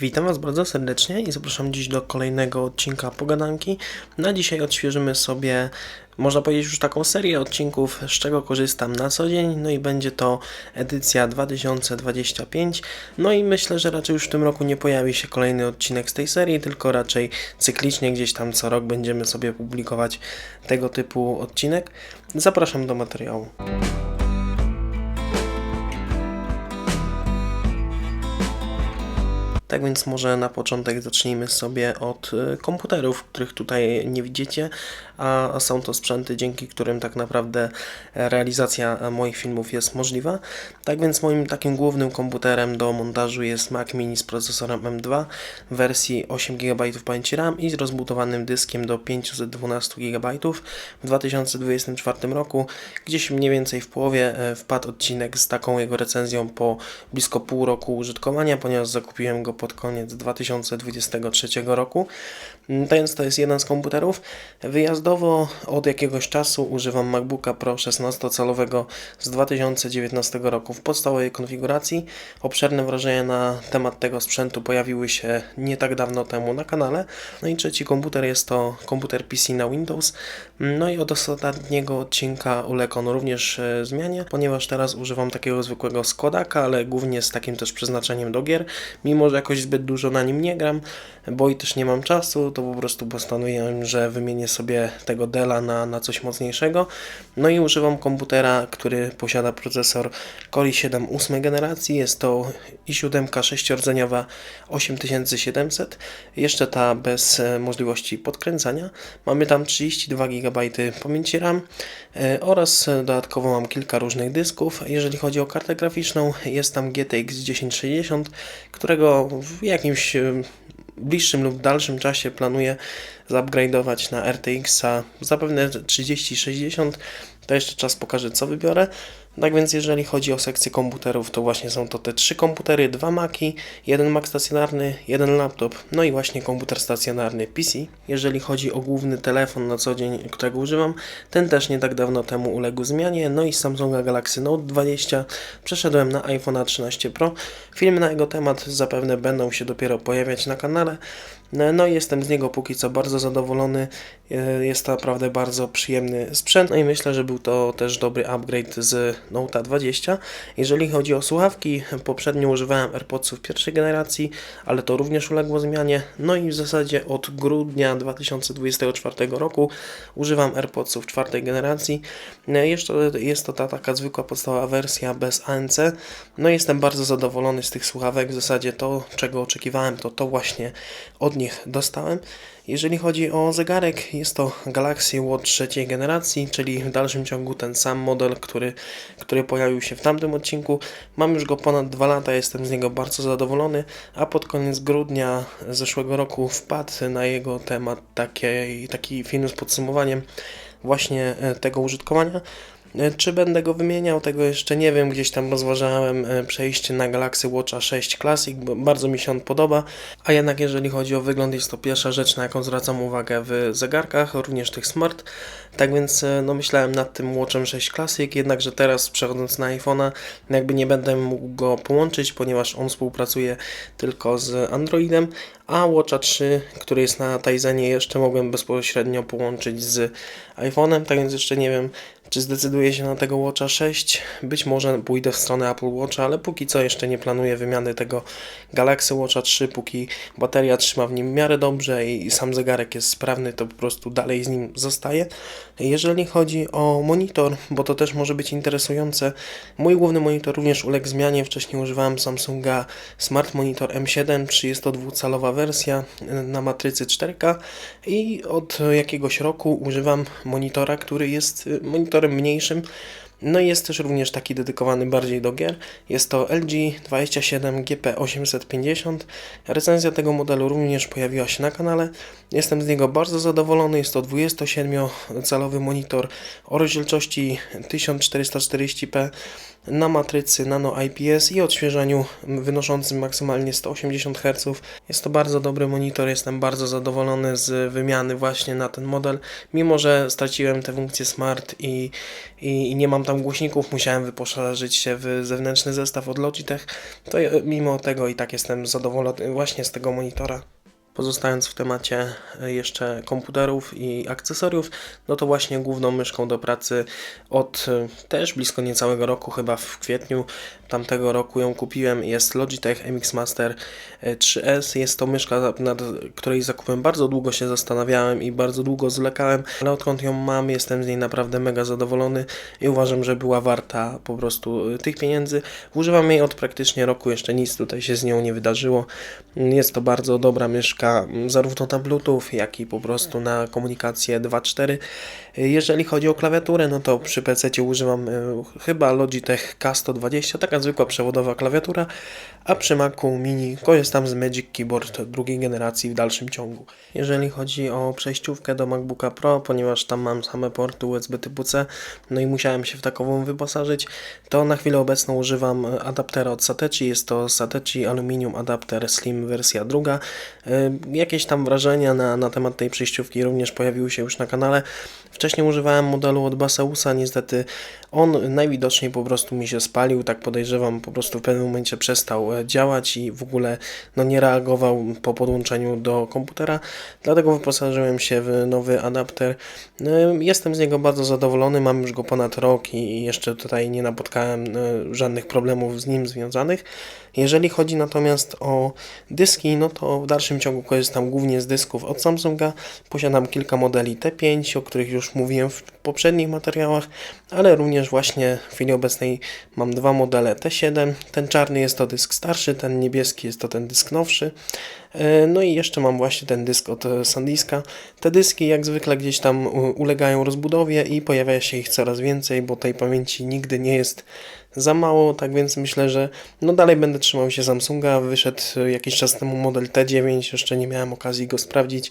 Witam Was bardzo serdecznie i zapraszam dziś do kolejnego odcinka Pogadanki. Na dzisiaj odświeżymy sobie, można powiedzieć, już taką serię odcinków, z czego korzystam na co dzień. No i będzie to edycja 2025. No i myślę, że raczej już w tym roku nie pojawi się kolejny odcinek z tej serii, tylko raczej cyklicznie gdzieś tam co rok będziemy sobie publikować tego typu odcinek. Zapraszam do materiału. Tak więc może na początek zacznijmy sobie od y, komputerów, których tutaj nie widzicie, a są to sprzęty, dzięki którym tak naprawdę e, realizacja e, moich filmów jest możliwa. Tak więc moim takim głównym komputerem do montażu jest Mac Mini z procesorem M2 w wersji 8 GB pamięci RAM i z rozbudowanym dyskiem do 512 GB. W 2024 roku, gdzieś mniej więcej w połowie, e, wpadł odcinek z taką jego recenzją po blisko pół roku użytkowania, ponieważ zakupiłem go pod koniec 2023 roku. Mm, To więc to jest jeden z komputerów. Wyjazdowo od jakiegoś czasu używam MacBooka Pro 16-calowego z 2019 roku w podstawowej konfiguracji. Obszerne wrażenia na temat tego sprzętu pojawiły się nie tak dawno temu na kanale. No i trzeci komputer jest to komputer PC na Windows. No i od ostatniego odcinka uległ również e, zmianie, ponieważ teraz używam takiego zwykłego składaka, ale głównie z takim też przeznaczeniem do gier. Mimo, że jakoś zbyt dużo na nim nie gram, bo i też nie mam czasu, to po prostu postanowiłem, że wymienię sobie tego Della na, na coś mocniejszego. No i używam komputera, który posiada procesor Core i7 8 generacji. Jest to i7 6-rdzeniowa 8700. Jeszcze ta bez e, możliwości podkręcania. Mamy tam 32 GB pamięci RAM e, oraz e, dodatkowo mam kilka różnych dysków. Jeżeli chodzi o kartę graficzną, jest tam GTX 1060, którego w jakimś bliższym lub dalszym czasie planuję zupgrade'ować na RTX-a zapewne 3060. To jeszcze czas pokaże co wybiorę. Tak więc jeżeli chodzi o sekcję komputerów, to właśnie są to te trzy komputery, dwa Maki, jeden Mac stacjonarny, jeden laptop, no i właśnie komputer stacjonarny PC. Jeżeli chodzi o główny telefon na co dzień, którego używam, ten też nie tak dawno temu uległ zmianie, no i z Samsunga Galaxy Note 20 przeszedłem na iPhone'a 13 Pro. Filmy na jego temat zapewne będą się dopiero pojawiać na kanale. No i jestem z niego póki co bardzo zadowolony. E, Jest to naprawdę bardzo przyjemny sprzęt. No i myślę, że był to też dobry upgrade z Note 20. Jeżeli chodzi o słuchawki, poprzednio używałem AirPodsów pierwszej generacji, ale to również uległo zmianie. No i w zasadzie od grudnia 2024 roku używam AirPodsów czwartej generacji. E, Jeszcze jest to ta taka zwykła podstawowa wersja bez ANC. No i jestem bardzo zadowolony z tych słuchawek. W zasadzie to, czego oczekiwałem, to to właśnie od nich dostałem. Jeżeli chodzi o zegarek, jest to Galaxy Watch trzeciej generacji, czyli w dalszym ciągu ten sam model, który, który pojawił się w tamtym odcinku. Mam już go ponad 2 lata, jestem z niego bardzo zadowolony, a pod koniec grudnia zeszłego roku wpadł na jego temat taki, taki film z podsumowaniem właśnie e, tego użytkowania. E, Czy będę go wymieniał, tego jeszcze nie wiem. Gdzieś tam rozważałem e, przejście na Galaxy Watcha 6 Classic, bo bardzo mi się on podoba. A jednak jeżeli chodzi o wygląd, jest to pierwsza rzecz, na jaką zwracam uwagę w zegarkach, również tych smart. Tak więc e, no, myślałem nad tym Watchem 6 Classic, jednakże teraz przechodząc na iPhone'a, jakby nie będę mógł go połączyć, ponieważ on współpracuje tylko z Androidem, a Watcha 3, który jest na Tizenie, jeszcze mogłem bezpośrednio połączyć z iPhone'em, tak więc jeszcze nie wiem, czy zdecyduję się na tego Watcha 6. Być może pójdę w stronę Apple Watcha, ale póki co jeszcze nie planuję wymiany tego Galaxy Watcha 3, póki bateria trzyma w nim miarę dobrze i sam zegarek jest sprawny, to po prostu dalej z nim zostaje. Jeżeli chodzi o monitor, bo to też może być interesujące, mój główny monitor również uległ zmianie. Wcześniej używałem Samsunga Smart Monitor M7, 32-calowa wersja na matrycy 4K i od jakiegoś roku używam monitora, który jest y, mniejszym. No i jest też również taki dedykowany bardziej do gier. Jest to LG 27 GP850. Recenzja tego modelu również pojawiła się na kanale. Jestem z niego bardzo zadowolony. Jest to 27-calowy monitor o rozdzielczości 1440p na matrycy Nano IPS i odświeżaniu wynoszącym maksymalnie 180 Hz. Jest to bardzo dobry monitor, jestem bardzo zadowolony z wymiany właśnie na ten model, mimo że straciłem tę funkcję Smart i, i, nie mam tam głośników, musiałem wyposażyć się w zewnętrzny zestaw od Logitech, to mimo tego i tak jestem zadowolony właśnie z tego monitora. Pozostając w temacie e, jeszcze komputerów i akcesoriów, no to właśnie główną myszką do pracy od e, też blisko niecałego roku, chyba w kwietniu tamtego roku ją kupiłem. Jest Logitech MX Master e, 3S. Jest to myszka, nad której zakupem bardzo długo się zastanawiałem i bardzo długo zwlekałem, ale odkąd ją mam, jestem z niej naprawdę mega zadowolony i uważam, że była warta po prostu e, tych pieniędzy. Używam jej od praktycznie roku, jeszcze nic tutaj się z nią nie wydarzyło. Jest to bardzo dobra myszka, zarówno na Bluetooth, jak i po prostu na komunikację 2.4. Jeżeli chodzi o klawiaturę, no to przy PC używam e, chyba Logitech K120, taka zwykła przewodowa klawiatura, a przy Macu Mini korzystam z Magic Keyboard drugiej generacji w dalszym ciągu. Jeżeli chodzi o przejściówkę do MacBooka Pro, ponieważ tam mam same porty USB typu C, no i musiałem się w takową wyposażyć, to na chwilę obecną używam e, adaptera od Satechi, jest to Satechi Aluminium Adapter Slim wersja druga. Jakieś tam wrażenia na, na temat tej przejściówki również pojawiły się już na kanale. Wcześniej używałem modelu od Baseusa, niestety on najwidoczniej po prostu mi się spalił, tak podejrzewam, po prostu w pewnym momencie przestał e, działać i w ogóle no, nie reagował po podłączeniu do komputera, dlatego wyposażyłem się w nowy adapter. E, Jestem z niego bardzo zadowolony, mam już go ponad rok i jeszcze tutaj nie napotkałem e, żadnych problemów z nim związanych. Jeżeli chodzi natomiast o dyski, no to w dalszym ciągu korzystam głównie z dysków od Samsunga. Posiadam kilka modeli T5, o których już mówiłem w poprzednich materiałach, ale również właśnie w chwili obecnej mam dwa modele T7. Ten czarny jest to dysk starszy, ten niebieski jest to ten dysk nowszy. E, No i jeszcze mam właśnie ten dysk od e, Sandiska. Te dyski jak zwykle gdzieś tam ulegają rozbudowie i pojawia się ich coraz więcej, bo tej pamięci nigdy nie jest za mało, tak więc myślę, że no dalej będę trzymał się Samsunga. Wyszedł e, jakiś czas temu model T9, jeszcze nie miałem okazji go sprawdzić,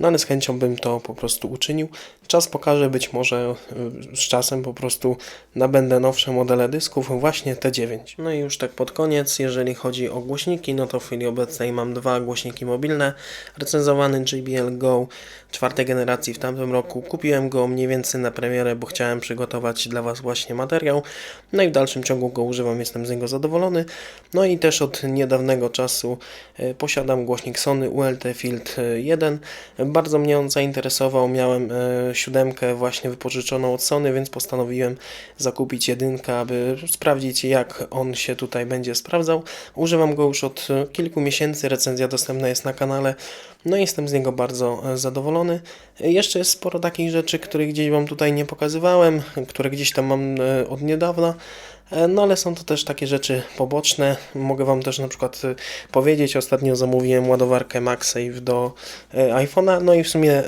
no ale z chęcią bym to po prostu uczynił. Czas pokaże, być może y, z czasem po prostu nabędę nowsze modele dysków, właśnie T9. No i już tak pod koniec, jeżeli chodzi o głośniki, no to w chwili obecnej mam dwa głośniki mobilne. Recenzowany JBL Go czwartej generacji w tamtym roku. Kupiłem go mniej więcej na premierę, bo chciałem przygotować dla Was właśnie materiał. No i w dalszym ciągu go używam, jestem z niego zadowolony. No i też od niedawnego czasu e, posiadam głośnik Sony ULT Field e, 1. Bardzo mnie on zainteresował, miałem e, siódemkę właśnie wypożyczoną od Sony, więc postanowiłem zakupić jedynkę, aby sprawdzić jak on się tutaj będzie sprawdzał. Używam go już od e, kilku miesięcy, recenzja dostępna jest na kanale. No i jestem z niego bardzo e, zadowolony. Jeszcze jest sporo takich rzeczy, których gdzieś Wam tutaj nie pokazywałem, które gdzieś tam mam od niedawna. E, No ale są to też takie rzeczy poboczne. Mogę Wam też na przykład e, powiedzieć, ostatnio zamówiłem ładowarkę MagSafe do e, iPhone'a, no i w sumie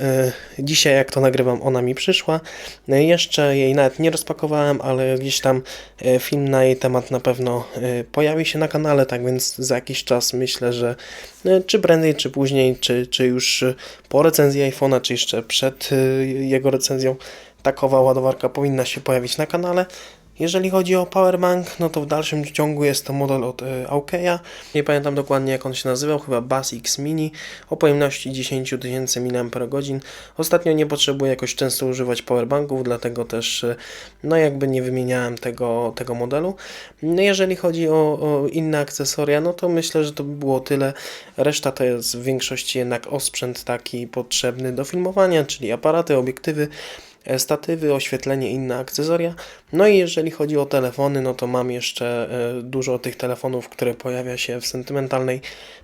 dzisiaj jak to nagrywam ona mi przyszła. Jeszcze jej nawet nie rozpakowałem, ale gdzieś tam film na jej temat na pewno pojawi się na kanale, tak więc za jakiś czas myślę, że czy prędzej, czy później, czy, czy już po recenzji iPhone'a, czy jeszcze przed jego recenzją takowa ładowarka powinna się pojawić na kanale. Jeżeli chodzi o powerbank, no to w dalszym ciągu jest to model od y, Aukeya. Nie pamiętam dokładnie jak on się nazywał, chyba Bass X Mini o pojemności 10 000 mAh. Ostatnio nie potrzebuję jakoś często używać powerbanków, dlatego też y, no jakby nie wymieniałem tego, tego modelu. No jeżeli chodzi o, o inne akcesoria, no to myślę, że to by było tyle. Reszta to jest w większości jednak osprzęt taki potrzebny do filmowania, czyli aparaty, obiektywy e, statywy, oświetlenie, inne akcesoria. No i jeżeli chodzi o telefony, no to mam jeszcze e, dużo tych telefonów, które pojawia się w sentymentalnej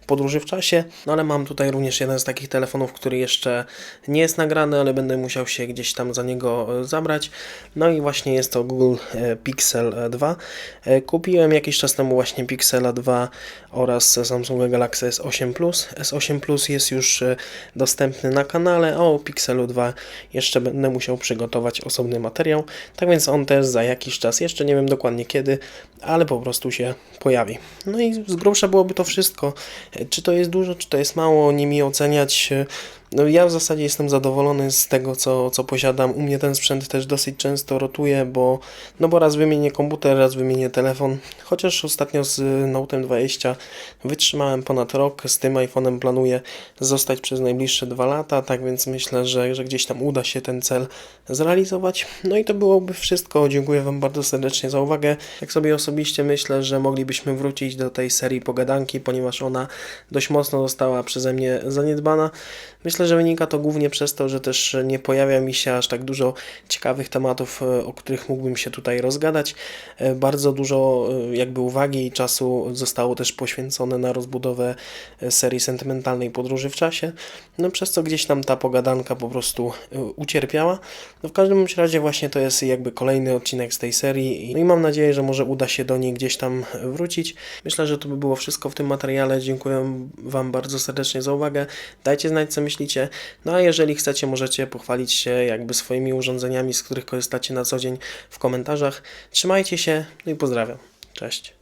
podróży w czasie, no ale mam tutaj również jeden z takich telefonów, który jeszcze nie jest nagrany, ale będę musiał się gdzieś tam za niego e, zabrać. No i właśnie jest to Google e, Pixel 2. E, Kupiłem jakiś czas temu właśnie Pixela 2 oraz Samsung Galaxy S8 Plus. S8 Plus jest już e, dostępny na kanale, a o Pixelu 2 jeszcze będę musiał przygotować osobny materiał. Tak więc on też za jakiś czas, jeszcze nie wiem dokładnie kiedy, ale po prostu się pojawi. No i z grubsza byłoby to wszystko. Czy to jest dużo, czy to jest mało, nie mi oceniać. No ja w zasadzie jestem zadowolony z tego, co, co posiadam. U mnie ten sprzęt też dosyć często rotuje, bo, no bo raz wymienię komputer, raz wymienię telefon. Chociaż ostatnio z Note 20 wytrzymałem ponad rok, z tym iPhone'em planuję zostać przez najbliższe dwa lata, tak więc myślę, że, że gdzieś tam uda się ten cel zrealizować. No i to byłoby wszystko. Dziękuję Wam bardzo serdecznie za uwagę. Jak sobie osobiście myślę, że moglibyśmy wrócić do tej serii pogadanki, ponieważ ona dość mocno została przeze mnie zaniedbana. Myślę, że wynika to głównie przez to, że też nie pojawia mi się aż tak dużo ciekawych tematów, e, o których mógłbym się tutaj rozgadać. E, Bardzo dużo e, jakby uwagi i czasu zostało też poświęcone na rozbudowę serii sentymentalnej podróży w czasie, no przez co gdzieś tam ta pogadanka po prostu ucierpiała. No w każdym razie właśnie to jest jakby kolejny odcinek z tej serii no i mam nadzieję, że może uda się do niej gdzieś tam wrócić. Myślę, że to by było wszystko w tym materiale. Dziękuję Wam bardzo serdecznie za uwagę. Dajcie znać, co myślicie. No a jeżeli chcecie, możecie pochwalić się jakby swoimi urządzeniami, z których korzystacie na co dzień w komentarzach. Trzymajcie się, no i pozdrawiam. Cześć.